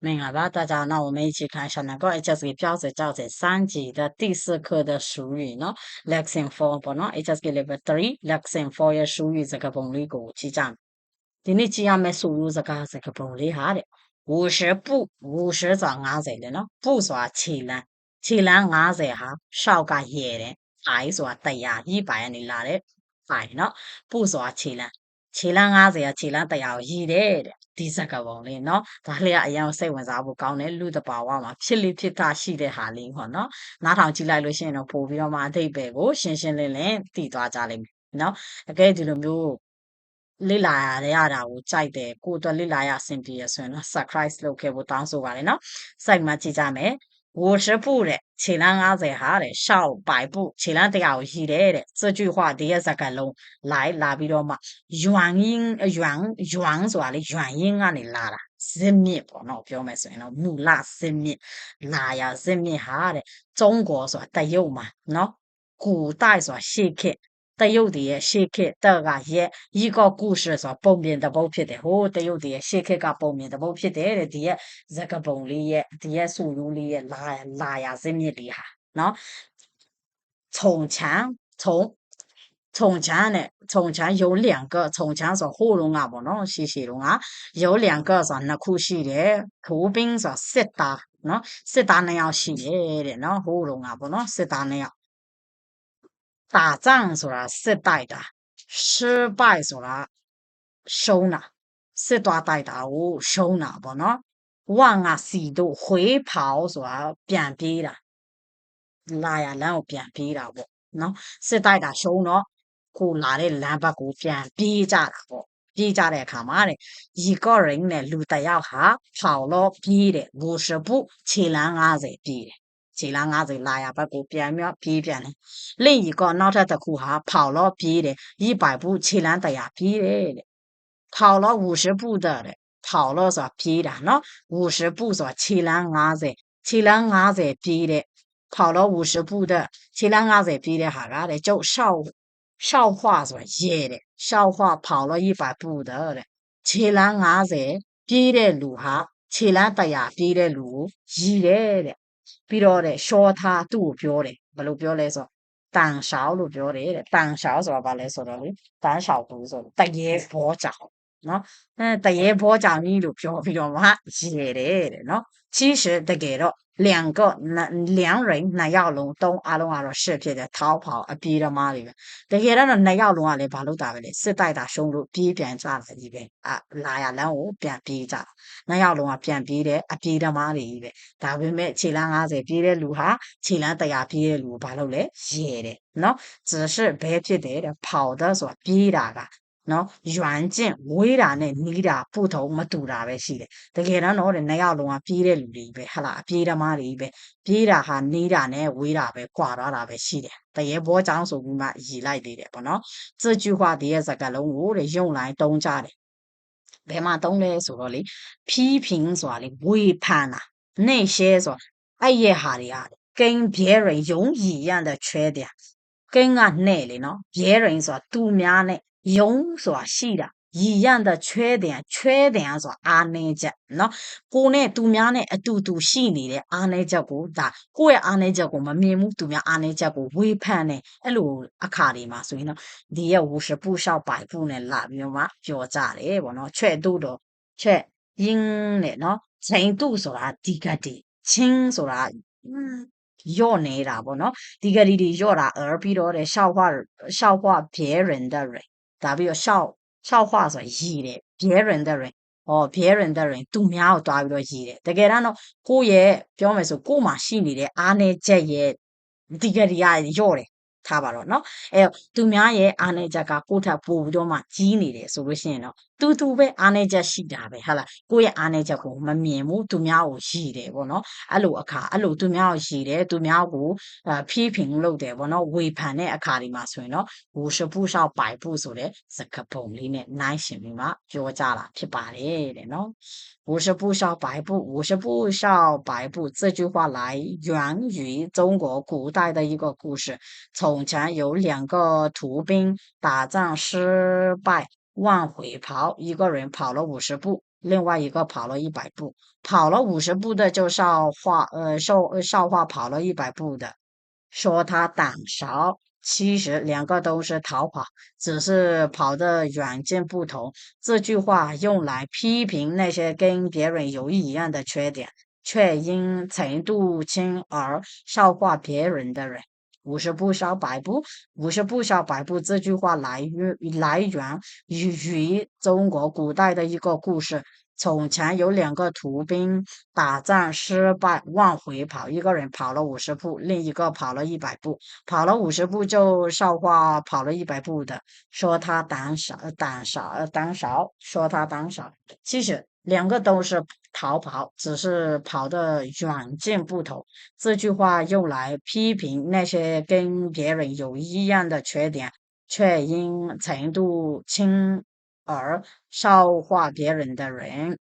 明白吧？大家，那我们一起看一下那个 HSK 标准教材三级的第四课的俗语呢，Lesson Four 不喏，HSK Level Three Lesson Four ရဲ့俗语这个ပုံလေးကိုကြည့်ကြမယ်။ဒီနေ့ကြည့်ရမယ့်俗语စကားစကားပုံလေးဟာတဲ့五十步五十ဆိုတာ50တဲ့နော်步ဆိုတာခြေလမ်းခြေလမ်း50ဟာရှောက်ကရဲတယ်အိုင်ဆိုတာတရားရည်ပိုင်ကနေလာတဲ့အိုင်နော်步ဆိုတာခြေလမ်းခြေလမ်း50ကခြေလမ်းတရားကိုရည်တယ်တဲ့ ဒီစကားပုံလေးနော်ဒါလေးကအရင်စိတ်ဝင်စားဖို့ကောင်းတယ်လူတဘာဝမှာဖြစ်လိဖြစ်တာရှိတဲ့ဟာလေးပေါ့နော်နားထောင်ကြည့်လိုက်လို့ရှိရင်တော့ပို့ပြီးတော့မှအသိပဲကိုရှင်းရှင်းလင်းလင်းသိသွားကြလိမ့်မယ်နော်အကဲဒီလိုမျိုးလေ့လာရတာကိုကြိုက်တယ်ကိုယ်အတွက်လေ့လာရအဆင်ပြေရဆိုရင်တော့ subscribe လုပ်ခဲ့ဖို့တောင်းဆိုပါတယ်နော် site မှာကြည့်ကြမယ် 我是布的，前两阿在哈的，小白布，前两得要一来的。这句话第一是个龙来拉比了嘛？原因原原说的原因啊，你拉了生命不孬，表妹说了，木拉生命，拉呀生命哈的，中国说得有嘛？喏，古代说稀客，得有的先看得个些，一个故事上报面的报皮的，好得有的先看个报面的报批的了一，这个本里也，这个怂恿里也拉拉呀人民厉害，喏，从前从从前呢，从前有两个，从前说火龙啊不能吸气龙啊，有两个说那苦西的苦兵说四大，喏四大那样西的，喏火龙啊不能四大那样。打仗ဆိုတာစစ်တိုက်တာ失败ဆိုတာရှုံးတာစစ်သွားတိုက်တာကိုရှုံးတာပေါ့နော်ဝငါစီတို့回跑ဆိုတာပြန်ပြေးတာလာရလမ်းကိုပြန်ပြေးတာပေါ့နော်စစ်တိုက်တာရှုံးတော့ကိုလာတဲ့လမ်းဘက်ကိုပြန်ပြေးကြတာပေါ့ပြေးကြတဲ့အခါမှာတဲ့ရီကော့ရင်နဲ့လူတယောက်ဟာ跑လို့ပြေးတယ်50步ခြေလမ်း50ပြေးတယ် ခြေလမ်း50လာရဘက်ကိုပြန်မြော့ပြေးပြန်တယ်။另一个နောက်ထပ်တစ်ခုဟာ跑လို့ပြေးတယ်100步ခြေလမ်း100ပြေးတယ်တဲ့။跑လို့50步的တဲ့跑လို့ဆိုတာပြေးတာနော်50步ဆိုတာခြေလမ်း50ခြေလမ်း50ပြေးတဲ့跑了五十步的ခြေလမ်း50ပြေးတဲ့ဟာကတဲ့ကျုပ်少少话ဆိုတာရဲတဲ့少话跑了100步的တဲ့ခြေလမ်း50ပြေးတဲ့လူဟာခြေလမ်း100ပြေးတဲ့လူကိုရည်တယ်တဲ့ ပြီးတော့တဲ့ရှောထားသူ့ကိုပြောတယ်ဘယ်လိုပြောလဲဆိုတန်ရှောက်လို့ပြောတယ်တဲ့တန်ရှောက်ဆိုတာဘာလဲဆိုတော့လေတန်ရှောက်ဘူးဆိုတရေဘောကြောင် နော်အဲတရေဘောကြောင်ကြီးလို့ပြောပြီးတော့မှရေတယ်တဲ့နော်其实တကယ်တော့两个男两人နှစ်ယောက်လုံးတုံးအားလုံးကတော့ရှစ်ဖြစ်တယ်ထောက်跑အပြေးသမားတွေပဲတကယ်တော့နှစ်ယောက်လုံးကလည်းဘာလို့တာပဲလေစစ်တိုက်တာရှုံးလို့ပြေးပြန်ကြတာကြီးပဲအလာရလမ်းကိုပြန်ပြေးကြတာနှစ်ယောက်လုံးကပြန်ပြေးတယ်အပြေးသမားတွေကြီးပဲဒါပေမဲ့ခြေလမ်း50ပြေးတဲ့လူဟာခြေလမ်း100ပြေးတဲ့လူကိုဘာလုပ်လဲရဲတယ်နော်只是ဘဲဖြစ်တယ်တဲ့跑的ဆိုတာပြေးတာက နော်ရွမ်ကျင့်ဝေးတာနဲ့နီးတာပူထုံမတူတာပဲရှိတယ်တကယ်တော့တော့နှစ်ယောက်လုံးကပြေးတဲ့လူတွေပဲဟလာအပြေးသမားတွေပဲပြေးတာဟာနီးတာနဲ့ဝေးတာပဲကွာသွားတာပဲရှိတယ်တရေဘောကြောင်းဆိုပြီးမှရည်လိုက်သေးတယ်ပေါ့နော်这句话ဒီရဲ့စကားလုံးကိုတဲ့ယုံလိုက်တုံးကြတယ်ဘယ်မှာတုံးလဲဆိုတော့လေ批评ဆိုတာလေဝေဖန်တာ那些说အဲ့ရဲ့ဟာတွေက跟别人有一样的缺点跟ကနဲ့လေနော်别人ဆိုတာသူများနဲ့ ယုံဆိုတာရှိတာရည်ရန်တဲ့ချွဲတယ်ချွဲတယ်ဆိုတာအာနေချက်เนาะကိုနဲ့သူများနဲ့အတူတူရှိနေတဲ့အာနေချက်ကိုဒါကိုယ့်ရဲ့အာနေချက်ကိုမမြင်ဘူးသူများအာနေချက်ကိုဝေဖန်တယ်အဲ့လိုအခါတွေမှာဆိုရင်တော့ဒီရဲ့ဝရှပူရှောက်ပိုင်ဖူးနဲ့လာပြီးတော့မှပြောကြတယ်ဗောနော်ချွဲတို့တော့ချွဲရင်းနဲ့เนาะချိန်တို့ဆိုတာဒီကတည်းချင်းဆိုတာယော့နေတာဗောနော်ဒီကတိတွေယော့တာအပြီးတော့တဲ့ရှောက်ဟွာရှောက်ဟွာဘဲရင်တဲ့ တော့ရှောက်ရှောက်话ဆိုရည်တယ်别人的人ဟော别人的人သူများကိုတွားပြီးတော့ရည်တယ်တကယ်တော့ကိုယ့်ရဲ့ပြောမယ်ဆိုကိုယ်မှာရှိနေတဲ့အားနည်းချက်ရဲ့ဒီကရီယာရော့တယ်ထားပါတော့เนาะအဲသူများရဲ့အားနည်းချက်ကကိုယ့်ထပ်ပို့ပြီးတော့မှကြီးနေတယ်ဆိုလို့ရှိရင်တော့ တူတူပဲအားနည်းချက်ရှိတာပဲဟာလားကိုယ့်ရဲ့အားနည်းချက်ကိုမမြင်ဘူးသူများကိုရည်တယ်ပေါ့နော်အဲ့လိုအခါအဲ့လိုသူများကိုရည်တယ်သူများကိုအဖြည်းဖြင်းလုပ်တယ်ပေါ့နော်ဝေဖန်တဲ့အခါဒီမှာဆိုရင်တော့ဝရှပူရှောက်ပိုင်ဖို့ဆိုတဲ့စကားပုံလေးနဲ့နိုင်ရှင်ပြီးမှပြောကြတာဖြစ်ပါတယ်တဲ့နော်五十步笑百步，五十步笑百步。这句话来源于中国古代的一个故事。从前有两个屠兵打仗失败， 往回跑，一个人跑了五十步，另外一个跑了一百步，跑了五十步的就笑话，呃，笑呃笑话跑了一百步的，说他胆小。其实两个都是逃跑，只是跑的远近不同。这句话用来批评那些跟别人有一样的缺点，却因程度轻而笑话别人的人。五十步笑百步，五十步笑百步这句话来源来源于于中国古代的一个故事。从前有两个屠兵打仗失败往回跑，一个人跑了五十步，另一个跑了一百步。跑了五十步就笑话跑了一百步的，说他胆小，胆小，胆小，说他胆小。其实两个都是逃跑，只是跑的远近不同。这句话用来批评那些跟别人有一样的缺点，却因程度轻而笑话别人的人。